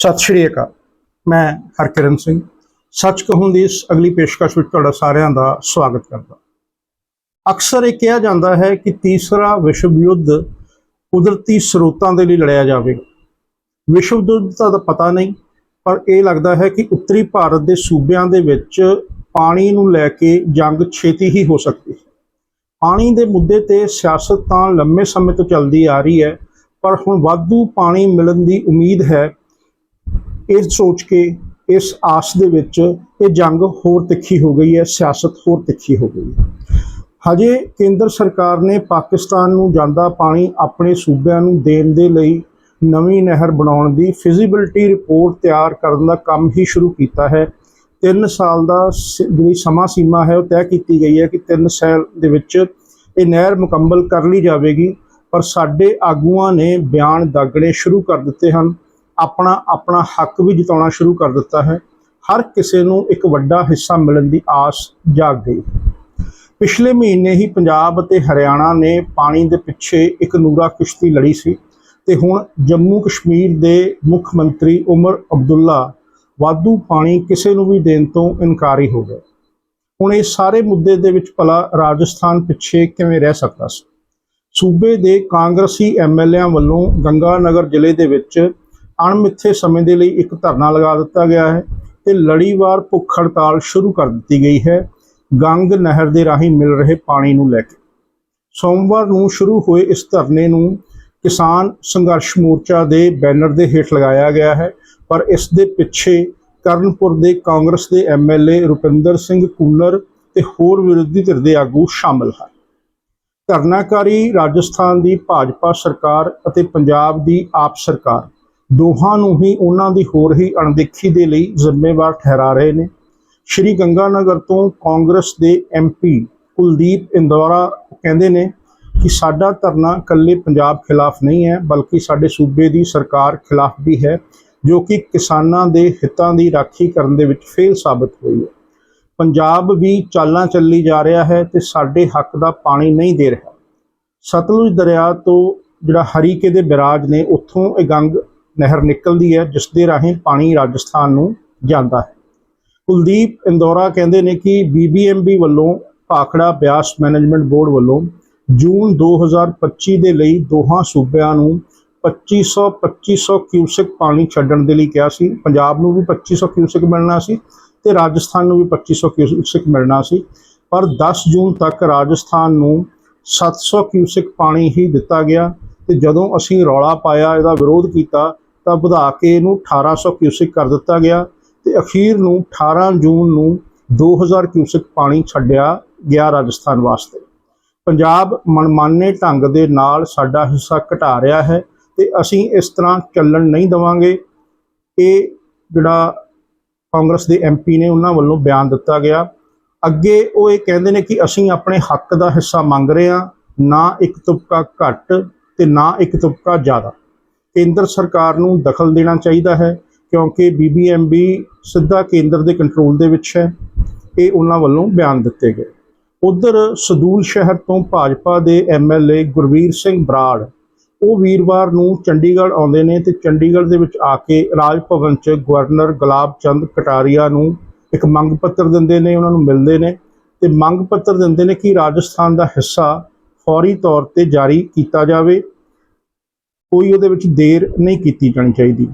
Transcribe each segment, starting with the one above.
ਸਤਿ ਸ਼੍ਰੀ ਅਕਾਲ। ਮੈਂ ਹਰਕਿਰਨ ਸਿੰਘ। ਸੱਚ ਕਹੂੰ ਦੀ ਇਸ ਅਗਲੀ ਪੇਸ਼ਕਸ਼ ਵਿੱਚ ਤੁਹਾਡਾ ਸਾਰਿਆਂ ਦਾ ਸਵਾਗਤ ਕਰਦਾ ਅਕਸਰ ਇਹ ਕਿਹਾ ਜਾਂਦਾ ਹੈ ਕਿ ਤੀਸਰਾ ਵਿਸ਼ਵ ਯੁੱਧ ਕੁਦਰਤੀ ਸਰੋਤਾਂ ਦੇ ਲਈ ਲੜਿਆ ਜਾਵੇਗਾ। ਵਿਸ਼ਵ ਯੁੱਧ ਦਾ ਤਾਂ ਪਤਾ ਨਹੀਂ, ਪਰ ਇਹ ਲੱਗਦਾ ਹੈ ਕਿ ਉੱਤਰੀ ਭਾਰਤ ਦੇ ਸੂਬਿਆਂ ਦੇ ਵਿੱਚ ਪਾਣੀ ਨੂੰ ਲੈ ਕੇ ਜੰਗ ਛੇਤੀ ਹੀ ਹੋ ਸਕਦੀ ਹੈ। ਪਾਣੀ ਦੇ ਮੁੱਦੇ ਤੇ ਸਿਆਸਤ ਤਾਂ ਲੰਮੇ ਸਮੇਂ ਤੋਂ ਚੱਲਦੀ ਆ ਰਹੀ ਹੈ, ਪਰ ਹੁਣ ਵਾਧੂ ਪਾਣੀ ਮਿਲਣ ਦੀ ਉਮੀਦ ਹੈ ਇਹ ਸੋਚ ਕੇ ਇਸ ਆਸ ਦੇ ਵਿੱਚ ਇਹ ਜੰਗ ਹੋਰ ਤਿੱਖੀ ਹੋ ਗਈ ਹੈ, ਸਿਆਸਤ ਹੋਰ ਤਿੱਖੀ ਹੋ ਗਈ ਹੈ। ਹਜੇ ਕੇਂਦਰ ਸਰਕਾਰ ਨੇ ਪਾਕਿਸਤਾਨ ਨੂੰ ਜਾਂਦਾ ਪਾਣੀ ਆਪਣੇ ਸੂਬਿਆਂ ਨੂੰ ਦੇਣ ਦੇ ਲਈ ਨਵੀਂ ਨਹਿਰ ਬਣਾਉਣ ਦੀ ਫਿਜ਼ੀਬਿਲਟੀ ਰਿਪੋਰਟ ਤਿਆਰ ਕਰਨ ਦਾ ਕੰਮ ਹੀ ਸ਼ੁਰੂ ਕੀਤਾ ਹੈ। 3 ਸਾਲ ਦਾ ਸ- ਜਿਹੜੀ ਸਮਾਂ ਸੀਮਾ ਹੈ, ਉਹ ਤੈਅ ਕੀਤੀ ਗਈ ਹੈ ਕਿ 3 ਸਾਲ ਦੇ ਵਿੱਚ ਇਹ ਨਹਿਰ ਮੁਕੰਮਲ ਕਰ ਲਈ ਜਾਵੇਗੀ, ਪਰ ਸਾਡੇ ਆਗੂਆਂ ਨੇ ਬਿਆਨ ਦਾਗਣੇ ਸ਼ੁਰੂ ਕਰ ਦਿੱਤੇ ਹਨ। ਆਪਣਾ ਆਪਣਾ ਹੱਕ ਵੀ ਜਿਤਾਉਣਾ ਸ਼ੁਰੂ ਕਰ ਦਿੱਤਾ ਹੈ। ਹਰ ਕਿਸੇ ਨੂੰ ਇੱਕ ਵੱਡਾ ਹਿੱਸਾ ਮਿਲਣ ਦੀ ਆਸ ਜਾਗ ਗਈ। ਪਿਛਲੇ ਮਹੀਨੇ ਹੀ ਪੰਜਾਬ ਅਤੇ ਹਰਿਆਣਾ ਨੇ ਪਾਣੀ ਦੇ ਪਿੱਛੇ ਇੱਕ ਨੂਰਾ ਕੁਸ਼ਤੀ ਲੜੀ ਸੀ ਤੇ ਹੁਣ ਜੰਮੂ ਕਸ਼ਮੀਰ ਦੇ ਮੁੱਖ ਮੰਤਰੀ ਉਮਰ ਅਬਦੁੱਲਾ ਵਾਧੂ ਪਾਣੀ ਕਿਸੇ ਨੂੰ ਵੀ ਦੇਣ ਤੋਂ ਇਨਕਾਰੀ ਹੋ ਗਏ। ਹੁਣ ਇਹ ਸਾਰੇ ਮੁੱਦੇ ਦੇ ਵਿੱਚ ਭਲਾ ਰਾਜਸਥਾਨ ਪਿੱਛੇ ਕਿਵੇਂ ਰਹਿ ਸਕਦਾ ਸੀ? ਸੂਬੇ ਦੇ ਕਾਂਗਰਸੀ ਐਮਐਲਏਆਂ ਵੱਲੋਂ ਗੰਗਾਨਗਰ ਜ਼ਿਲ੍ਹੇ ਦੇ ਵਿੱਚ ਅਣਮਿੱਥੇ ਸਮੇਂ ਦੇ ਲਈ ਇੱਕ ਧਰਨਾ ਲਗਾ ਦਿੱਤਾ ਗਿਆ ਹੈ ਤੇ ਲੜੀਵਾਰ ਭੁੱਖ ਹੜਤਾਲ ਸ਼ੁਰੂ ਕਰ ਦਿੱਤੀ ਗਈ ਹੈ। ਗੰਗ ਨਹਿਰ ਦੇ ਰਾਹੀਂ ਮਿਲ ਰਹੇ ਪਾਣੀ ਨੂੰ ਲੈ ਕੇ। ਸੋਮਵਾਰ ਨੂੰ ਸ਼ੁਰੂ ਹੋਏ ਇਸ ਧਰਨੇ ਨੂੰ ਕਿਸਾਨ ਸੰਘਰਸ਼ ਮੋਰਚਾ ਦੇ ਬੈਨਰ ਦੇ ਹੇਠ ਲਗਾਇਆ ਗਿਆ ਹੈ। ਪਰ ਇਸ ਦੇ ਪਿੱਛੇ ਕਰਨਪੁਰ ਦੇ ਕਾਂਗਰਸ ਦੇ ਐਮਐਲਏ ਰੁਪਿੰਦਰ ਸਿੰਘ ਕੂਨਰ ਤੇ ਹੋਰ ਵਿਰੋਧੀ ਧਿਰ ਦੇ ਆਗੂ ਸ਼ਾਮਲ ਹਨ। ਧਰਨਾਕਾਰੀ ਰਾਜਸਥਾਨ ਦੀ ਭਾਜਪਾ ਸਰਕਾਰ ਅਤੇ ਪੰਜਾਬ ਦੀ ਆਪ ਸਰਕਾਰ ਦੋਹਾਂ ਨੂੰ ਹੀ ਉਹਨਾਂ ਦੀ ਹੋ ਰਹੀ ਅਣਦੇਖੀ ਦੇ ਲਈ ਜ਼ਿੰਮੇਵਾਰ ਠਹਿਰਾ ਰਹੇ ਨੇ। ਸ਼੍ਰੀ ਗੰਗਾਨਗਰ ਤੋਂ ਕਾਂਗਰਸ ਦੇ ਐਮਪੀ ਕੁਲਦੀਪ ਇੰਦੌਰਾ ਕਹਿੰਦੇ ਨੇ ਕਿ ਸਾਡਾ ਧਰਨਾ ਇਕੱਲੇ ਪੰਜਾਬ ਖਿਲਾਫ ਨਹੀਂ ਹੈ, ਬਲਕਿ ਸਾਡੇ ਸੂਬੇ ਦੀ ਸਰਕਾਰ ਖਿਲਾਫ ਵੀ ਹੈ, ਜੋ ਕਿ ਕਿਸਾਨਾਂ ਦੇ ਹਿੱਤਾਂ ਦੀ ਰਾਖੀ ਕਰਨ ਦੇ ਵਿੱਚ ਫੇਲ ਸਾਬਤ ਹੋਈ ਹੈ। ਪੰਜਾਬ ਵੀ ਚਾਲਾਂ ਚੱਲੀ ਜਾ ਰਿਹਾ ਹੈ ਤੇ ਸਾਡੇ ਹੱਕ ਦਾ ਪਾਣੀ ਨਹੀਂ ਦੇ ਰਿਹਾ। ਸਤਲੁਜ ਦਰਿਆ ਤੋਂ ਜਿਹੜਾ ਹਰੀਕੇ ਦੇ ਬਿਰਾਜ ਨੇ, ਉੱਥੋਂ ਇਹ ਗੰਗ ਨਹਿਰ ਨਿਕਲਦੀ ਹੈ ਜਿਸ ਦੇ ਰਾਹੀਂ ਪਾਣੀ ਰਾਜਸਥਾਨ ਨੂੰ ਜਾਂਦਾ ਹੈ। ਕੁਲਦੀਪ ਇੰਦੌਰਾ ਕਹਿੰਦੇ ਨੇ ਕਿ ਬੀਬੀਐਮਬੀ ਵੱਲੋਂ ਭਾਖੜਾ ਬਿਆਸ ਮੈਨੇਜਮੈਂਟ ਬੋਰਡ ਵੱਲੋਂ ਜੂਨ 2025 ਦੇ ਲਈ ਦੋਹਾਂ ਸੂਬਿਆਂ ਨੂੰ 2500 2500 ਕਿਊਸਿਕ ਪਾਣੀ ਛੱਡਣ ਦੇ ਲਈ ਕਿਹਾ ਸੀ। ਪੰਜਾਬ ਨੂੰ ਵੀ 2500 ਕਿਊਸਿਕ ਮਿਲਣਾ ਸੀ ਤੇ ਰਾਜਸਥਾਨ ਨੂੰ ਵੀ 2500 ਕਿਊਸਿਕ ਮਿਲਣਾ ਸੀ। ਪਰ 10 ਜੂਨ ਤੱਕ ਰਾਜਸਥਾਨ ਨੂੰ 700 ਕਿਊਸਿਕ ਪਾਣੀ ਹੀ ਦਿੱਤਾ ਗਿਆ ਤੇ ਜਦੋਂ ਅਸੀਂ ਰੌਲਾ ਪਾਇਆ, ਇਹਦਾ ਵਿਰੋਧ ਕੀਤਾ ਤਾਂ ਵਧਾ ਕੇ ਇਹਨੂੰ 1800 ਕਿਊਸਿਕ ਕਰ ਦਿੱਤਾ ਗਿਆ ਤੇ ਅਖੀਰ ਨੂੰ 18 ਜੂਨ ਨੂੰ 2000 ਕਿਊਸਿਕ ਪਾਣੀ ਛੱਡਿਆ ਗਿਆ ਰਾਜਸਥਾਨ ਵਾਸਤੇ। ਪੰਜਾਬ ਮਨਮਾਨੇ ਢੰਗ ਦੇ ਨਾਲ ਸਾਡਾ ਹਿੱਸਾ ਘਟਾ ਰਿਹਾ ਹੈ ਤੇ ਅਸੀਂ ਇਸ ਤਰ੍ਹਾਂ ਚੱਲਣ ਨਹੀਂ ਦਵਾਂਗੇ। ਇਹ ਜਿਹੜਾ ਕਾਂਗਰਸ ਦੇ ਐਮਪੀ ਨੇ ਉਹਨਾਂ ਵੱਲੋਂ ਬਿਆਨ ਦਿੱਤਾ ਗਿਆ। ਅੱਗੇ ਉਹ ਇਹ ਕਹਿੰਦੇ ਨੇ ਕਿ ਅਸੀਂ ਆਪਣੇ ਹੱਕ ਦਾ ਹਿੱਸਾ ਮੰਗ ਰਹੇ ਹਾਂ, ਨਾ ਇੱਕ ਤੁਪਕਾ ਘੱਟ ਤੇ ਨਾ ਇੱਕ ਤੁਪਕਾ ਜ਼ਿਆਦਾ। ਕੇਂਦਰ ਸਰਕਾਰ ਨੂੰ ਦਖਲ ਦੇਣਾ ਚਾਹੀਦਾ ਹੈ, ਕਿਉਂਕਿ ਬੀਬੀਐਮਬੀ ਸਿੱਧਾ ਕੇਂਦਰ ਦੇ ਕੰਟਰੋਲ ਦੇ ਵਿੱਚ ਹੈ। ਇਹ ਉਹਨਾਂ ਵੱਲੋਂ ਬਿਆਨ ਦਿੱਤੇ ਗਏ। ਉਧਰ ਸਦੂਲ ਸ਼ਹਿਰ ਤੋਂ ਭਾਜਪਾ ਦੇ ਐਮਐਲਏ ਗੁਰਵੀਰ ਸਿੰਘ ਬਰਾੜ, ਉਹ ਵੀਰਵਾਰ ਨੂੰ ਚੰਡੀਗੜ੍ਹ ਆਉਂਦੇ ਨੇ ਤੇ ਚੰਡੀਗੜ੍ਹ ਦੇ ਵਿੱਚ ਆ ਕੇ ਰਾਜ ਭਵਨ 'ਚ ਗਵਰਨਰ ਗੁਲਾਬ ਚੰਦ ਕਟਾਰੀਆ ਨੂੰ ਇੱਕ ਮੰਗ ਪੱਤਰ ਦਿੰਦੇ ਨੇ, ਉਹਨਾਂ ਨੂੰ ਮਿਲਦੇ ਨੇ ਤੇ ਮੰਗ ਪੱਤਰ ਦਿੰਦੇ ਨੇ ਕਿ ਰਾਜਸਥਾਨ ਦਾ ਹਿੱਸਾ ਫੌਰੀ ਤੌਰ ਤੇ ਜਾਰੀ ਕੀਤਾ ਜਾਵੇ। ਕੋਈ ਉਹਦੇ ਵਿੱਚ ਦੇਰ ਨਹੀਂ ਕੀਤੀ ਜਾਣੀ ਚਾਹੀਦੀ।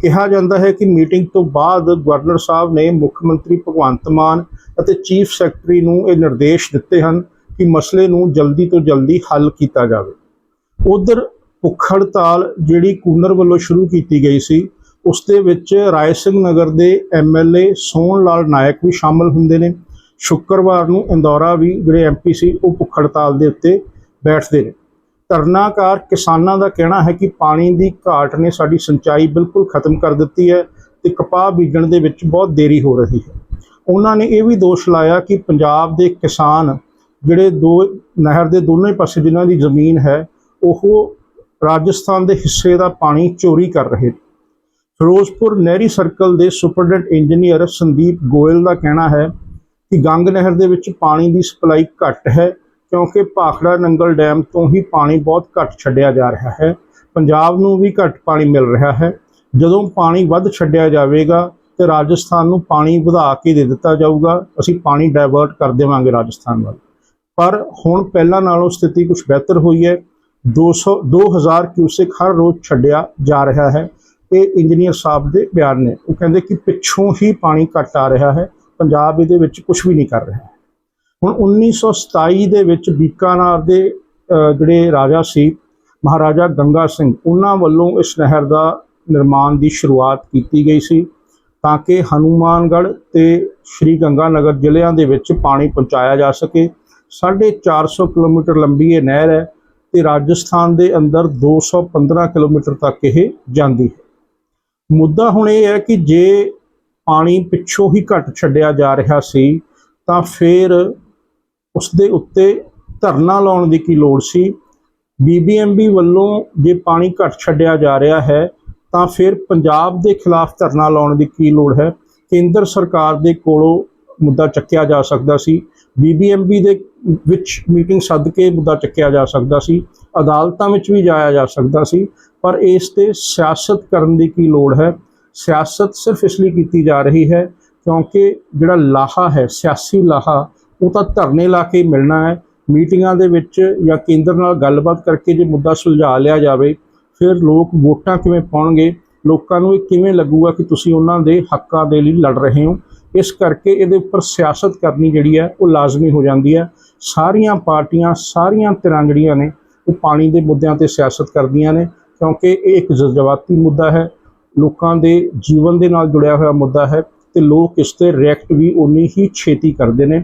ਕਿਹਾ ਜਾਂਦਾ ਹੈ ਕਿ ਮੀਟਿੰਗ ਤੋਂ ਬਾਅਦ ਗਵਰਨਰ ਸਾਹਿਬ ਨੇ ਮੁੱਖ ਮੰਤਰੀ ਭਗਵੰਤ ਮਾਨ ਅਤੇ ਚੀਫ ਸੈਕਟਰੀ ਨੂੰ ਇਹ ਨਿਰਦੇਸ਼ ਦਿੱਤੇ ਹਨ ਕਿ ਮਸਲੇ ਨੂੰ ਜਲਦੀ ਤੋਂ ਜਲਦੀ ਹੱਲ ਕੀਤਾ ਜਾਵੇ। ਉਧਰ ਭੁੱਖ ਹੜਤਾਲ ਜਿਹੜੀ ਕੂਨਰ ਵੱਲੋਂ ਸ਼ੁਰੂ ਕੀਤੀ ਗਈ ਸੀ, ਉਸ ਦੇ ਵਿੱਚ ਰਾਏ ਸਿੰਘ ਨਗਰ ਦੇ ਐਮਐਲਏ ਸੋਹਣ ਲਾਲ ਨਾਇਕ ਵੀ ਸ਼ਾਮਲ ਹੁੰਦੇ ਨੇ। ਸ਼ੁੱਕਰਵਾਰ ਨੂੰ ਇੰਦੌਰਾ ਵੀ ਜਿਹੜੇ ਐਮਪੀ ਸੀ, ਉਹ ਭੁੱਖ ਹੜਤਾਲ ਦੇ ਉੱਤੇ ਬੈਠਦੇ ਨੇ। ਧਰਨਾਕਾਰ ਕਿਸਾਨਾਂ ਦਾ ਕਹਿਣਾ ਹੈ ਕਿ ਪਾਣੀ ਦੀ ਘਾਟ ਨੇ ਸਾਡੀ ਸਿੰਚਾਈ ਬਿਲਕੁਲ ਖਤਮ ਕਰ ਦਿੱਤੀ ਹੈ ਤੇ ਕਪਾਹ ਬੀਜਣ ਦੇ ਵਿੱਚ ਬਹੁਤ ਦੇਰੀ ਹੋ ਰਹੀ ਹੈ। ਉਹਨਾਂ ਨੇ ਇਹ ਵੀ ਦੋਸ਼ ਲਾਇਆ ਕਿ ਪੰਜਾਬ ਦੇ ਕਿਸਾਨ ਜਿਹੜੇ ਦੋ ਨਹਿਰ ਦੇ ਦੋਨੇ ਪਾਸੇ ਜਿਨ੍ਹਾਂ ਦੀ ਜ਼ਮੀਨ ਹੈ, ਉਹ ਰਾਜਸਥਾਨ ਦੇ ਹਿੱਸੇ ਦਾ ਪਾਣੀ ਚੋਰੀ ਕਰ ਰਹੇ ਨੇ। ਫਿਰੋਜ਼ਪੁਰ ਨਹਿਰੀ ਸਰਕਲ ਦੇ ਸੁਪਰਡੈਂਟ ਇੰਜੀਨੀਅਰ ਸੰਦੀਪ ਗੋਇਲ ਦਾ ਕਹਿਣਾ ਹੈ ਕਿ ਗੰਗ ਨਹਿਰ ਦੇ ਵਿੱਚ ਪਾਣੀ ਦੀ ਸਪਲਾਈ ਘੱਟ ਹੈ ਕਿਉਂਕਿ ਭਾਖੜਾ ਨੰਗਲ ਡੈਮ ਤੋਂ ਹੀ ਪਾਣੀ ਬਹੁਤ ਘੱਟ ਛੱਡਿਆ ਜਾ ਰਿਹਾ ਹੈ। ਪੰਜਾਬ ਨੂੰ ਵੀ ਘੱਟ ਪਾਣੀ ਮਿਲ ਰਿਹਾ ਹੈ। ਜਦੋਂ ਪਾਣੀ ਵੱਧ ਛੱਡਿਆ ਜਾਵੇਗਾ ਤੇ ਰਾਜਸਥਾਨ ਨੂੰ ਪਾਣੀ ਵਧਾ ਕੇ ਦੇ ਦਿੱਤਾ ਜਾਊਗਾ। ਅਸੀਂ ਪਾਣੀ ਡਾਇਵਰਟ ਕਰ ਦੇਵਾਂਗੇ ਰਾਜਸਥਾਨ ਵੱਲ। ਪਰ ਹੁਣ ਪਹਿਲਾਂ ਨਾਲੋਂ ਸਥਿਤੀ ਕੁਝ ਬਿਹਤਰ ਹੋਈ ਹੈ। 200 2000 ਕਿਊਸੈਕ ਹਰ ਰੋਜ਼ ਛੱਡਿਆ ਜਾ ਰਿਹਾ ਹੈ ਇਹ ਇੰਜੀਨੀਅਰ ਸਾਹਿਬ ਦੇ ਬਿਆਨ ਨੇ। ਉਹ ਕਹਿੰਦੇ ਕਿ ਪਿੱਛੋਂ ਹੀ ਪਾਣੀ ਘੱਟ ਆ ਰਿਹਾ ਹੈ। ਪੰਜਾਬ ਇਹਦੇ ਵਿੱਚ ਕੁਝ ਵੀ ਨਹੀਂ ਕਰ ਰਿਹਾ। ਹੁਣ 1927 ਦੇ ਵਿੱਚ ਬੀਕਾਨਾਰ ਦੇ ਜਿਹੜੇ ਰਾਜਾ ਸੀ, ਮਹਾਰਾਜਾ ਗੰਗਾ ਸਿੰਘ, ਉਹਨਾਂ ਵੱਲੋਂ ਇਸ ਨਹਿਰ ਦਾ ਨਿਰਮਾਣ ਦੀ ਸ਼ੁਰੂਆਤ ਕੀਤੀ ਗਈ ਸੀ ਤਾਂ ਕਿ ਹਨੂਮਾਨਗੜ੍ਹ ਤੇ ਸ਼੍ਰੀ ਗੰਗਾ ਨਗਰ ਜ਼ਿਲ੍ਹਿਆਂ ਦੇ ਵਿੱਚ ਪਾਣੀ ਪਹੁੰਚਾਇਆ ਜਾ ਸਕੇ। 450 ਕਿਲੋਮੀਟਰ ਲੰਬੀ ਇਹ ਨਹਿਰ ਹੈ ਤੇ ਰਾਜਸਥਾਨ ਦੇ ਅੰਦਰ 215 ਕਿਲੋਮੀਟਰ ਤੱਕ ਇਹ ਜਾਂਦੀ ਹੈ। ਮੁੱਦਾ ਹੁਣ ਇਹ ਹੈ ਕਿ ਜੇ ਪਾਣੀ ਪਿੱਛੋਂ ਹੀ ਘੱਟ ਛੱਡਿਆ ਜਾ ਰਿਹਾ ਸੀ ਤਾਂ ਫਿਰ ਉਸ ਦੇ ਉੱਤੇ ਧਰਨਾ ਲਾਉਣ ਦੀ ਕੀ ਲੋੜ ਸੀ? ਬੀਬੀਐਮਬੀ ਵੱਲੋਂ ਜੇ ਪਾਣੀ ਘੱਟ ਛੱਡਿਆ ਜਾ ਰਿਹਾ ਹੈ, ਤਾਂ ਫਿਰ ਪੰਜਾਬ ਦੇ ਖਿਲਾਫ ਧਰਨਾ ਲਾਉਣ ਦੀ ਕੀ ਲੋੜ ਹੈ? ਕੇਂਦਰ ਸਰਕਾਰ ਦੇ ਕੋਲੋਂ ਮੁੱਦਾ ਚੱਕਿਆ ਜਾ ਸਕਦਾ ਸੀ। ਬੀਬੀਐਮਬੀ ਦੇ ਵਿੱਚ ਮੀਟਿੰਗ ਸੱਦ ਕੇ ਮੁੱਦਾ ਚੱਕਿਆ ਜਾ ਸਕਦਾ ਸੀ। ਅਦਾਲਤਾਂ ਵਿੱਚ ਵੀ ਜਾਇਆ ਜਾ ਸਕਦਾ ਸੀ, ਪਰ ਇਸ ਤੇ ਸਿਆਸਤ ਕਰਨ ਦੀ ਕੀ ਲੋੜ ਹੈ? ਸਿਆਸਤ ਸਿਰਫ ਇਸ ਲਈ ਕੀਤੀ ਜਾ ਰਹੀ ਹੈ ਕਿਉਂਕਿ ਜਿਹੜਾ ਲਾਹਾ ਹੈ, ਸਿਆਸੀ ਲਾਹਾ ਉਹ ਤਾਂ ਧਰਨੇ ਲਾ ਕੇ ਮਿਲਣਾ ਹੈ। ਮੀਟਿੰਗਾਂ ਦੇ ਵਿੱਚ ਜਾਂ ਕੇਂਦਰ ਨਾਲ ਗੱਲਬਾਤ ਕਰਕੇ ਜੇ ਮੁੱਦਾ ਸੁਲਝਾ ਲਿਆ ਜਾਵੇ, ਫਿਰ ਲੋਕ ਵੋਟਾਂ ਕਿਵੇਂ ਪਾਉਣਗੇ? ਲੋਕਾਂ ਨੂੰ ਇਹ ਕਿਵੇਂ ਲੱਗੂਗਾ ਕਿ ਤੁਸੀਂ ਉਹਨਾਂ ਦੇ ਹੱਕਾਂ ਦੇ ਲਈ ਲੜ ਰਹੇ ਹੋ? ਇਸ ਕਰਕੇ ਇਹਦੇ ਉੱਪਰ ਸਿਆਸਤ ਕਰਨੀ ਜਿਹੜੀ ਹੈ, ਉਹ ਲਾਜ਼ਮੀ ਹੋ ਜਾਂਦੀ ਹੈ। ਸਾਰੀਆਂ ਪਾਰਟੀਆਂ, ਸਾਰੀਆਂ ਧਿਰਾਂ ਜਿਹੜੀਆਂ ਨੇ ਉਹ ਪਾਣੀ ਦੇ ਮੁੱਦਿਆਂ ਤੇ ਸਿਆਸਤ ਕਰਦੀਆਂ ਨੇ, ਕਿਉਂਕਿ ਇਹ ਇੱਕ ਜਜ਼ਬਾਤੀ ਮੁੱਦਾ ਹੈ। ਲੋਕਾਂ ਦੇ ਜੀਵਨ ਦੇ ਨਾਲ ਜੁੜਿਆ ਹੋਇਆ ਮੁੱਦਾ ਹੈ ਤੇ ਲੋਕ ਇਸ ਤੇ ਰਿਐਕਟ ਵੀ ਉਨੀ ਹੀ ਛੇਤੀ ਕਰਦੇ ਨੇ।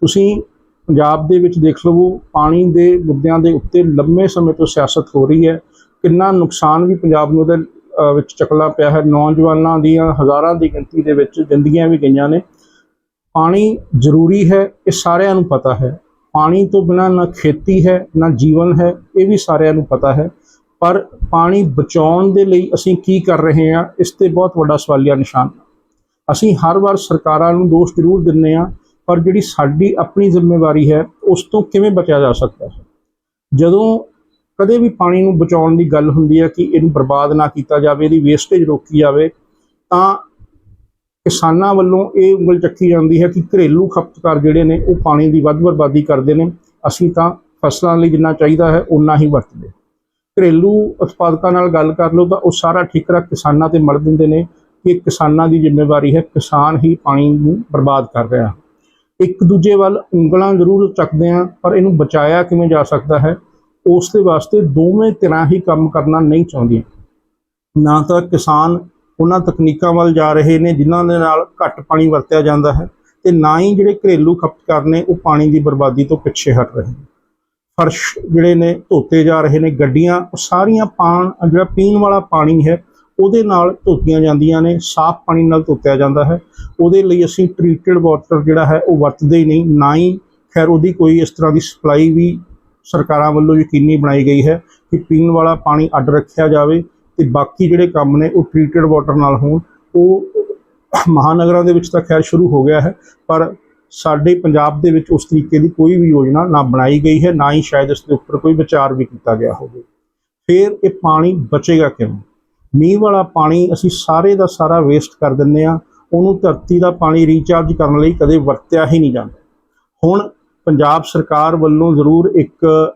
ਤੁਸੀਂ ਪੰਜਾਬ ਦੇ ਵਿੱਚ ਦੇਖ ਲਵੋ, ਪਾਣੀ ਦੇ ਮੁੱਦਿਆਂ ਦੇ ਉੱਤੇ ਲੰਮੇ ਸਮੇਂ ਤੋਂ ਸਿਆਸਤ ਹੋ ਰਹੀ ਹੈ। ਕਿੰਨਾ ਨੁਕਸਾਨ ਵੀ ਪੰਜਾਬ ਨੂੰ ਉਹਦੇ ਵਿੱਚ ਚੱਕਲਾ ਪਿਆ ਹੈ। ਨੌਜਵਾਨਾਂ ਦੀਆਂ ਹਜ਼ਾਰਾਂ ਦੀ ਗਿਣਤੀ ਦੇ ਵਿੱਚ ਜ਼ਿੰਦਗੀਆਂ ਵੀ ਗਈਆਂ ਨੇ। ਪਾਣੀ ਜ਼ਰੂਰੀ ਹੈ, ਇਹ ਸਾਰਿਆਂ ਨੂੰ ਪਤਾ ਹੈ। ਪਾਣੀ ਤੋਂ ਬਿਨਾਂ ਨਾ ਖੇਤੀ ਹੈ, ਨਾ ਜੀਵਨ ਹੈ, ਇਹ ਵੀ ਸਾਰਿਆਂ ਨੂੰ ਪਤਾ ਹੈ। ਪਰ ਪਾਣੀ ਬਚਾਉਣ ਦੇ ਲਈ ਅਸੀਂ ਕੀ ਕਰ ਰਹੇ ਹਾਂ, ਇਸ ਤੇ ਬਹੁਤ ਵੱਡਾ ਸਵਾਲੀਆ ਨਿਸ਼ਾਨ। ਅਸੀਂ ਹਰ ਵਾਰ ਸਰਕਾਰਾਂ ਨੂੰ ਦੋਸ਼ ਜ਼ਰੂਰ ਦਿੰਨੇ ਆ ਪਰ ਜਿਹੜੀ ਸਾਡੀ ਆਪਣੀ ਜ਼ਿੰਮੇਵਾਰੀ ਹੈ, ਉਸ ਤੋਂ ਕਿਵੇਂ ਬਚਿਆ ਜਾ ਸਕਦਾ ਹੈ? ਜਦੋਂ ਕਦੇ ਵੀ ਪਾਣੀ ਨੂੰ ਬਚਾਉਣ ਦੀ ਗੱਲ ਹੁੰਦੀ ਹੈ ਕਿ ਇਹਨੂੰ ਬਰਬਾਦ ਨਾ ਕੀਤਾ ਜਾਵੇ, ਇਹਦੀ ਵੇਸਟੇਜ ਰੋਕੀ ਜਾਵੇ, ਤਾਂ ਕਿਸਾਨਾਂ ਵੱਲੋਂ ਇਹ ਉਂਗਲ ਚੱਕੀ ਜਾਂਦੀ ਹੈ ਕਿ ਘਰੇਲੂ ਖਪਤਕਾਰ ਜਿਹੜੇ ਨੇ, ਉਹ ਪਾਣੀ ਦੀ ਵੱਧ ਬਰਬਾਦੀ ਕਰਦੇ ਨੇ। ਅਸੀਂ ਤਾਂ ਫਸਲਾਂ ਲਈ ਜਿੰਨਾ ਚਾਹੀਦਾ ਹੈ ਉਨਾ ਹੀ ਵਰਤਦੇ ਘਰੇਲੂ ਉਤਪਾਦਕਾਂ ਨਾਲ ਗੱਲ ਕਰ ਲਓ ਤਾਂ ਉਹ ਸਾਰਾ ਠਿਕਰਾ ਕਿਸਾਨਾਂ ਤੇ ਮੜ ਦਿੰਦੇ ਨੇ ਕਿ ਕਿਸਾਨਾਂ ਦੀ ਜ਼ਿੰਮੇਵਾਰੀ ਹੈ ਕਿਸਾਨ ਹੀ ਪਾਣੀ ਨੂੰ ਬਰਬਾਦ ਕਰ ਰਿਹਾ ਇੱਕ ਦੂਜੇ ਵੱਲ ਉਂਗਲਾਂ ਜ਼ਰੂਰ ਚੱਕਦੇ ਆ ਪਰ ਇਹਨੂੰ ਬਚਾਇਆ ਕਿਵੇਂ ਜਾ ਸਕਦਾ ਹੈ, ਉਸ ਦੇ ਵਾਸਤੇ ਦੋਵੇਂ ਤਰ੍ਹਾਂ ਹੀ ਕੰਮ ਕਰਨਾ ਨਹੀਂ ਚਾਹੁੰਦੀਆਂ। ਨਾ ਤਾਂ ਕਿਸਾਨ ਉਹਨਾਂ ਤਕਨੀਕਾਂ ਵੱਲ ਜਾ ਰਹੇ ਨੇ, ਜਿਨ੍ਹਾਂ ਦੇ ਨਾਲ ਘੱਟ ਪਾਣੀ ਵਰਤਿਆ ਜਾਂਦਾ ਹੈ, ਤੇ ਨਾ ਹੀ ਜਿਹੜੇ ਘਰੇਲੂ ਖਪਤਕਾਰ ਨੇ, ਉਹ ਪਾਣੀ ਦੀ ਬਰਬਾਦੀ ਤੋਂ ਪਿੱਛੇ ਹਟ ਰਹੇ ਨੇ। ਫਰਸ਼ ਜਿਹੜੇ ਨੇ ਧੋਤੇ ਜਾ ਰਹੇ ਨੇ, ਗੱਡੀਆਂ, ਉਹ ਸਾਰੀਆਂ ਪਾਣ, ਜਿਹੜਾ ਪੀਣ ਵਾਲਾ ਪਾਣੀ ਹੈ ਉਹਦੇ ਨਾਲ ਧੋਤੀਆਂ ਜਾਂਦੀਆਂ ਨੇ, ਸਾਫ਼ ਪਾਣੀ ਨਾਲ ਧੋਤਿਆ ਜਾਂਦਾ ਹੈ। ਉਹਦੇ ਲਈ ਅਸੀਂ ਟ੍ਰੀਟਡ ਵਾਟਰ ਜਿਹੜਾ ਹੈ, ਉਹ ਵਰਤਦੇ ਹੀ ਨਹੀਂ। ਨਾ ਹੀ ਖੈਰ ਉਹਦੀ ਕੋਈ ਇਸ ਤਰ੍ਹਾਂ ਦੀ ਸਪਲਾਈ ਵੀ ਸਰਕਾਰਾਂ ਵੱਲੋਂ ਯਕੀਨੀ ਬਣਾਈ ਗਈ ਹੈ ਕਿ ਪੀਣ ਵਾਲਾ ਪਾਣੀ ਅੱਡ ਰੱਖਿਆ ਜਾਵੇ ਤੇ ਬਾਕੀ ਜਿਹੜੇ ਕੰਮ ਨੇ, ਉਹ ਟ੍ਰੀਟਡ ਵਾਟਰ ਨਾਲ ਹੋਣ। ਉਹ ਮਹਾਨਗਰਾਂ ਦੇ ਵਿੱਚ ਤਾਂ ਖੈਰ ਸ਼ੁਰੂ ਹੋ ਗਿਆ ਹੈ, ਪਰ ਸਾਡੇ ਪੰਜਾਬ ਦੇ ਵਿੱਚ ਉਸ ਤਰੀਕੇ ਦੀ ਕੋਈ ਵੀ ਯੋਜਨਾ ਨਾ ਬਣਾਈ ਗਈ ਹੈ, ਨਾ ਹੀ ਸ਼ਾਇਦ ਇਸ ਦੇ ਉੱਪਰ ਕੋਈ ਵਿਚਾਰ ਵੀ ਕੀਤਾ ਗਿਆ ਹੋਵੇ। ਫਿਰ ਇਹ ਪਾਣੀ ਬਚੇਗਾ ਕਿਵੇਂ? ਮੀਂਹ ਵਾਲਾ ਪਾਣੀ ਅਸੀਂ ਸਾਰੇ ਦਾ ਸਾਰਾ ਵੇਸਟ ਕਰ ਦਿੰਦੇ ਆ ਉਹਨੂੰ ਧਰਤੀ ਦਾ ਪਾਣੀ ਰੀਚਾਰਜ ਕਰਨ ਲਈ ਕਦੇ ਵਰਤਿਆ ਹੀ ਨਹੀਂ ਜਾਂਦਾ। ਹੁਣ ਪੰਜਾਬ ਸਰਕਾਰ ਵੱਲੋਂ ਜ਼ਰੂਰ ਇੱਕ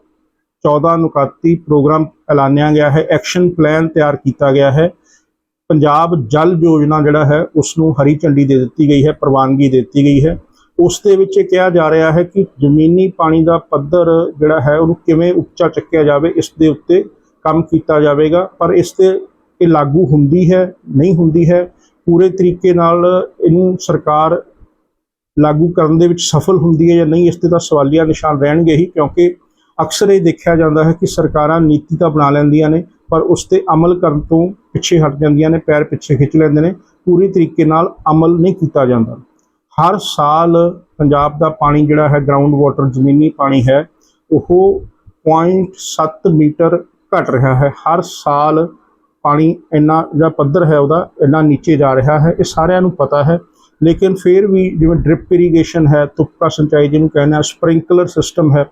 14 ਨੁਕਾਤੀ ਪ੍ਰੋਗਰਾਮ ਐਲਾਨਿਆ ਗਿਆ ਹੈ। ਐਕਸ਼ਨ ਪਲਾਨ ਤਿਆਰ ਕੀਤਾ ਗਿਆ ਹੈ। ਪੰਜਾਬ ਜਲ ਯੋਜਨਾ ਜਿਹੜਾ ਹੈ ਉਸ ਨੂੰ ਹਰੀ ਝੰਡੀ ਦੇ ਦਿੱਤੀ ਗਈ ਹੈ, ਪ੍ਰਵਾਨਗੀ ਦੇ ਦਿੱਤੀ ਗਈ ਹੈ। ਉਸ ਦੇ ਵਿੱਚ ਇਹ ਕਿਹਾ ਜਾ ਰਿਹਾ ਹੈ ਕਿ ਜ਼ਮੀਨੀ ਪਾਣੀ ਦਾ ਪੱਧਰ ਜਿਹੜਾ ਹੈ, ਉਹਨੂੰ ਕਿਵੇਂ ਉੱਚਾ ਚੱਕਿਆ ਜਾਵੇ, ਇਸ ਦੇ ਉੱਤੇ ਕੰਮ ਕੀਤਾ ਜਾਵੇਗਾ। ਪਰ ਇਸ ਤੇ ਇਹ ਲਾਗੂ ਹੁੰਦੀ ਹੈ, ਨਹੀਂ ਹੁੰਦੀ ਹੈ, ਪੂਰੇ ਤਰੀਕੇ ਨਾਲ ਇਹਨੂੰ ਸਰਕਾਰ ਲਾਗੂ ਕਰਨ ਦੇ ਵਿੱਚ ਸਫਲ ਹੁੰਦੀ ਹੈ ਜਾਂ ਨਹੀਂ, ਇਸ ਤੇ ਤਾਂ ਸਵਾਲੀਆ ਨਿਸ਼ਾਨ ਰਹਿਣਗੇ ਹੀ, ਕਿਉਂਕਿ ਅਕਸਰ ਇਹ ਦੇਖਿਆ ਜਾਂਦਾ ਹੈ ਕਿ ਸਰਕਾਰਾਂ ਨੀਤੀ ਤਾਂ ਬਣਾ ਲੈਂਦੀਆਂ ਨੇ, ਪਰ ਉਸ ਤੇ ਅਮਲ ਕਰਨ ਤੋਂ ਪਿੱਛੇ ਹਟ ਜਾਂਦੀਆਂ ਨੇ, ਪੈਰ ਪਿੱਛੇ ਖਿੱਚ ਲੈਂਦੇ ਨੇ, ਪੂਰੀ ਤਰੀਕੇ ਨਾਲ ਅਮਲ ਨਹੀਂ ਕੀਤਾ ਜਾਂਦਾ। ਹਰ ਸਾਲ ਪੰਜਾਬ ਦਾ ਪਾਣੀ ਜਿਹੜਾ ਹੈ ਗਰਾਊਂਡ ਵਾਟਰ ਜ਼ਮੀਨੀ ਪਾਣੀ ਹੈ, ਉਹ 0.7 ਮੀਟਰ ਘਟ ਰਿਹਾ ਹੈ। ਹਰ ਸਾਲ ਪਾਣੀ ਇੰਨਾ ਜਿਹੜਾ ਪੱਧਰ ਹੈ ਉਹਦਾ ਇੰਨਾ ਨੀਚੇ ਜਾ ਰਿਹਾ ਹੈ, ਇਹ ਸਾਰਿਆਂ ਨੂੰ ਪਤਾ ਹੈ। ਲੇਕਿਨ ਫਿਰ ਵੀ ਜਿਵੇਂ ਡ੍ਰਿਪ ਇਰੀਗੇਸ਼ਨ ਹੈ ਤੁਪਕਾ ਸਿੰਚਾਈ ਜਿਹਨੂੰ ਕਹਿੰਦੇ ਆ ਸਪ੍ਰਿੰਕਲਰ ਸਿਸਟਮ ਹੈ,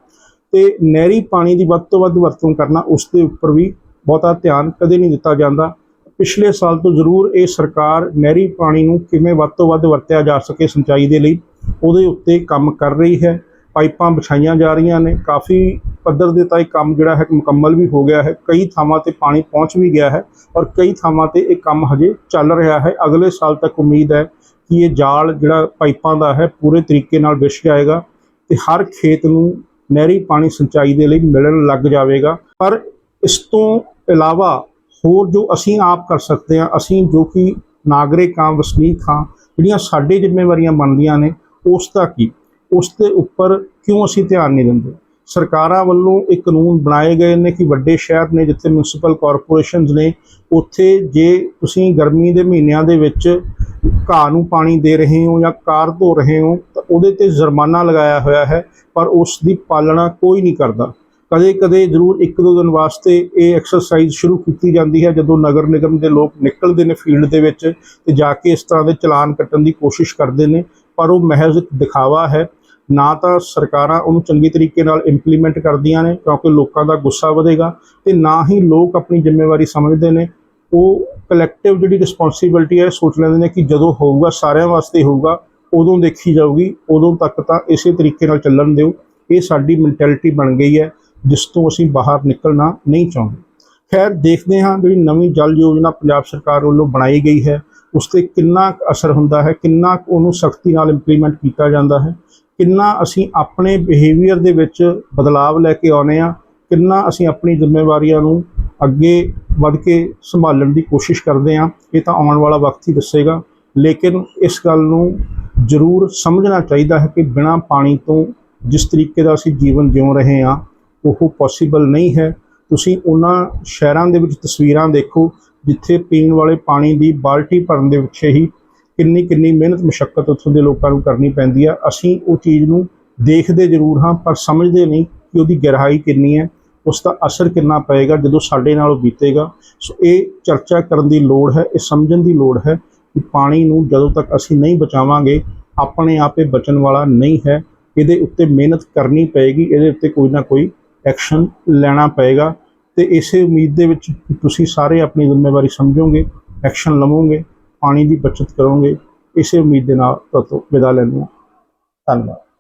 ਤੇ ਨਹਿਰੀ ਪਾਣੀ ਦੀ ਵੱਧ ਤੋਂ ਵੱਧ ਵਰਤੋਂ ਕਰਨਾ ਉਸ ਦੇ ਉੱਪਰ ਵੀ ਬਹੁਤਾ ਧਿਆਨ ਕਦੇ ਨਹੀਂ ਦਿੱਤਾ ਜਾਂਦਾ। ਪਿਛਲੇ ਸਾਲ ਤੋਂ ਜ਼ਰੂਰ ਇਹ ਸਰਕਾਰ ਨਹਿਰੀ ਪਾਣੀ ਨੂੰ ਕਿਵੇਂ ਵੱਧ ਤੋਂ ਵੱਧ ਵਰਤਿਆ ਜਾ ਸਕੇ ਸਿੰਚਾਈ ਦੇ ਲਈ, ਉਹਦੇ ਉੱਤੇ ਕੰਮ ਕਰ ਰਹੀ ਹੈ। ਪਾਈਪਾਂ ਵਿਛਾਈਆਂ ਜਾ ਰਹੀਆਂ ਨੇ, ਕਾਫੀ ਪੱਧਰ ਦੇ ਤਾਂ ਇਹ ਕੰਮ ਜਿਹੜਾ ਹੈ ਮੁਕੰਮਲ ਵੀ ਹੋ ਗਿਆ ਹੈ। ਕਈ ਥਾਵਾਂ ਤੇ ਪਾਣੀ ਪਹੁੰਚ ਵੀ ਗਿਆ ਹੈ ਔਰ ਕਈ ਥਾਵਾਂ ਤੇ ਇਹ ਕੰਮ ਹਜੇ ਚੱਲ ਰਿਹਾ ਹੈ। ਅਗਲੇ ਸਾਲ ਤੱਕ ਉਮੀਦ ਹੈ ਕਿ ਇਹ ਜਾਲ ਜਿਹੜਾ ਪਾਈਪਾਂ ਦਾ ਹੈ ਪੂਰੇ ਤਰੀਕੇ ਨਾਲ ਵਿਛ ਜਾਏਗਾ ਤੇ ਹਰ ਖੇਤ ਨੂੰ ਨਹਿਰੀ ਪਾਣੀ ਸਿੰਚਾਈ ਦੇ ਲਈ ਮਿਲਣ ਲੱਗ ਜਾਵੇਗਾ। ਪਰ ਇਸ ਤੋਂ ਇਲਾਵਾ ਹੋਰ ਜੋ ਅਸੀਂ ਆਪ ਕਰ ਸਕਦੇ ਹਾਂ, ਅਸੀਂ ਜੋ ਕਿ ਨਾਗਰਿਕ ਹਾਂ, ਵਸਨੀਕ ਹਾਂ, ਜਿਹੜੀਆਂ ਸਾਡੇ ਜ਼ਿੰਮੇਵਾਰੀਆਂ ਬਣਦੀਆਂ ਨੇ, ਉਸ ਦਾ ਕੀ? ਉਸ ਦੇ ਉੱਪਰ ਕਿਉਂ ਅਸੀਂ ਧਿਆਨ ਨਹੀਂ ਦਿੰਦੇ? ਸਰਕਾਰਾਂ ਵੱਲੋਂ ਇੱਕ ਕਾਨੂੰਨ ਬਣਾਏ ਗਏ ਨੇ ਕਿ ਵੱਡੇ ਸ਼ਹਿਰ ਨੇ ਜਿੱਥੇ ਮਿਊਨਿਸਪਲ ਕਾਰਪੋਰੇਸ਼ਨਸ ਨੇ, ਉੱਥੇ ਜੇ ਤੁਸੀਂ ਗਰਮੀ ਦੇ ਮਹੀਨਿਆਂ ਦੇ ਵਿੱਚ ਘਾਹ ਨੂੰ ਪਾਣੀ ਦੇ ਰਹੇ ਹੋ ਜਾਂ ਕਾਰ ਧੋ ਰਹੇ ਹੋ, ਤਾਂ ਉਹਦੇ ਤੇ ਜੁਰਮਾਨਾ ਲਗਾਇਆ ਹੋਇਆ ਹੈ, ਪਰ ਉਸ ਦੀ ਪਾਲਣਾ ਕੋਈ ਨਹੀਂ ਕਰਦਾ। ਕਦੇ ਕਦੇ ਜ਼ਰੂਰ ਇੱਕ ਦੋ ਦਿਨ ਵਾਸਤੇ ਇਹ ਐਕਸਰਸਾਈਜ਼ ਸ਼ੁਰੂ ਕੀਤੀ ਜਾਂਦੀ ਹੈ, ਜਦੋਂ ਨਗਰ ਨਿਗਮ ਦੇ ਲੋਕ ਨਿਕਲਦੇ ਨੇ ਫੀਲਡ ਦੇ ਵਿੱਚ ਤੇ ਜਾ ਕੇ ਇਸ ਤਰ੍ਹਾਂ ਦੇ ਚਲਾਨ ਕੱਟਣ ਦੀ ਕੋਸ਼ਿਸ਼ ਕਰਦੇ ਨੇ, ਪਰ ਉਹ ਮਹਿਜ਼ ਇੱਕ ਦਿਖਾਵਾ ਹੈ। ਨਾ ਤਾਂ ਸਰਕਾਰਾਂ ਉਹਨੂੰ ਚੰਗੀ ਤਰੀਕੇ ਨਾਲ ਇੰਪਲੀਮੈਂਟ ਕਰਦੀਆਂ ਨੇ, ਕਿਉਂਕਿ ਲੋਕਾਂ ਦਾ ਗੁੱਸਾ ਵਧੇਗਾ ਤੇ ਨਾ ਹੀ ਲੋਕ ਆਪਣੀ ਜ਼ਿੰਮੇਵਾਰੀ ਸਮਝਦੇ ਨੇ। ਉਹ ਕਲੈਕਟਿਵ ਜਿਹੜੀ ਰਿਸਪੌਂਸਿਬਿਲਟੀ ਹੈ, ਸੋਚ ਲੈਂਦੇ ਨੇ ਕਿ ਜਦੋਂ ਹੋਊਗਾ, ਸਾਰਿਆਂ ਵਾਸਤੇ ਹੋਊਗਾ, ਉਦੋਂ ਦੇਖੀ ਜਾਊਗੀ, ਉਦੋਂ ਤੱਕ ਤਾਂ ਇਸੇ ਤਰੀਕੇ ਨਾਲ ਚੱਲਣ ਦਿਓ। ਇਹ ਸਾਡੀ ਮੈਂਟੈਲਿਟੀ ਬਣ ਗਈ ਹੈ, ਜਿਸ ਤੋਂ ਅਸੀਂ ਬਾਹਰ ਨਿਕਲਣਾ ਨਹੀਂ ਚਾਹੁੰਦੇ। ਖੈਰ, ਦੇਖਦੇ ਹਾਂ ਜਿਹੜੀ ਨਵੀਂ ਜਲ ਯੋਜਨਾ ਪੰਜਾਬ ਸਰਕਾਰ ਵੱਲੋਂ ਬਣਾਈ ਗਈ ਹੈ, ਉਸ ਤੇ ਕਿੰਨਾ ਕੁ ਅਸਰ ਹੁੰਦਾ ਹੈ, ਕਿੰਨਾ ਕੁ ਉਹਨੂੰ ਸਖਤੀ ਨਾਲ ਇੰਪਲੀਮੈਂਟ ਕੀਤਾ ਜਾਂਦਾ ਹੈ। ਕਿੰਨਾ ਅਸੀਂ ਆਪਣੇ ਬਿਹੇਵੀਅਰ ਦੇ ਵਿੱਚ ਬਦਲਾਵ ਲੈ ਕੇ ਆਉਨੇ ਆ, ਕਿੰਨਾ ਅਸੀਂ ਆਪਣੀ ਜ਼ਿੰਮੇਵਾਰੀਆਂ ਨੂੰ ਅੱਗੇ ਵੱਧ ਕੇ ਸੰਭਾਲਣ ਦੀ ਕੋਸ਼ਿਸ਼ ਕਰਦੇ ਆ, ਇਹ ਤਾਂ ਆਉਣ ਵਾਲਾ ਵਕਤ ਹੀ ਦੱਸੇਗਾ। ਲੇਕਿਨ ਇਸ ਗੱਲ ਨੂੰ ਜ਼ਰੂਰ ਸਮਝਣਾ ਚਾਹੀਦਾ ਹੈ ਕਿ ਬਿਨਾਂ ਪਾਣੀ ਤੋਂ ਜਿਸ ਤਰੀਕੇ ਦਾ ਅਸੀਂ ਜੀਵਨ ਜਿਉ ਰਹੇ ਆ, ਉਹ ਪੋਸੀਬਲ ਨਹੀਂ ਹੈ। ਤੁਸੀਂ ਉਹਨਾਂ ਸ਼ਹਿਰਾਂ ਦੇ ਵਿੱਚ ਤਸਵੀਰਾਂ ਦੇਖੋ, ਜਿੱਥੇ ਪੀਣ ਵਾਲੇ ਪਾਣੀ ਦੀ ਬਾਲਟੀ ਭਰਨ ਦੇ ਪਿੱਛੇ ਹੀ ਕਿੰਨੀ ਕਿੰਨੀ ਮਿਹਨਤ ਮੁਸ਼ਕਲ ਉੱਥੋਂ ਦੇ ਲੋਕਾਂ ਨੂੰ ਕਰਨੀ ਪੈਂਦੀ ਆ। ਅਸੀਂ ਉਹ ਚੀਜ਼ ਨੂੰ ਦੇਖਦੇ ਜ਼ਰੂਰ ਹਾਂ, ਪਰ ਸਮਝਦੇ ਨਹੀਂ ਕਿ ਉਹਦੀ ਗਹਿਰਾਈ ਕਿੰਨੀ ਹੈ। ਉਸ ਦਾ ਅਸਰ ਕਿੰਨਾ ਪਏਗਾ ਜਦੋਂ ਸਾਡੇ ਨਾਲ ਉਹ ਬੀਤੇਗਾ। ਸੋ ਇਹ ਚਰਚਾ ਕਰਨ ਦੀ ਲੋੜ ਹੈ, ਇਹ ਸਮਝਣ ਦੀ ਲੋੜ ਹੈ ਕਿ ਪਾਣੀ ਨੂੰ ਜਦੋਂ ਤੱਕ ਅਸੀਂ ਨਹੀਂ ਬਚਾਵਾਂਗੇ, ਆਪਣੇ ਆਪ ਇਹ ਬਚਣ ਵਾਲਾ ਨਹੀਂ ਹੈ। ਇਹਦੇ ਉੱਤੇ ਮਿਹਨਤ ਕਰਨੀ ਪਏਗੀ, ਇਹਦੇ ਉੱਤੇ ਕੋਈ ਨਾ ਕੋਈ ਐਕਸ਼ਨ ਲੈਣਾ ਪਏਗਾ। ਤੇ ਇਸੇ ਉਮੀਦ ਦੇ ਵਿੱਚ ਤੁਸੀਂ ਸਾਰੇ ਆਪਣੀ ਜ਼ਿੰਮੇਵਾਰੀ ਸਮਝੋਗੇ, ਐਕਸ਼ਨ ਲਵੋਗੇ। ਪਾਣੀ ਦੀ ਬਚਤ ਕਰੋਗੇ ਇਸੇ ਉਮੀਦ ਦੇ ਨਾਲ ਤੁਹਾਤੋਂ ਵਿਦਾ ਲੈਂਦੇ ਹਾਂ। ਧੰਨਵਾਦ।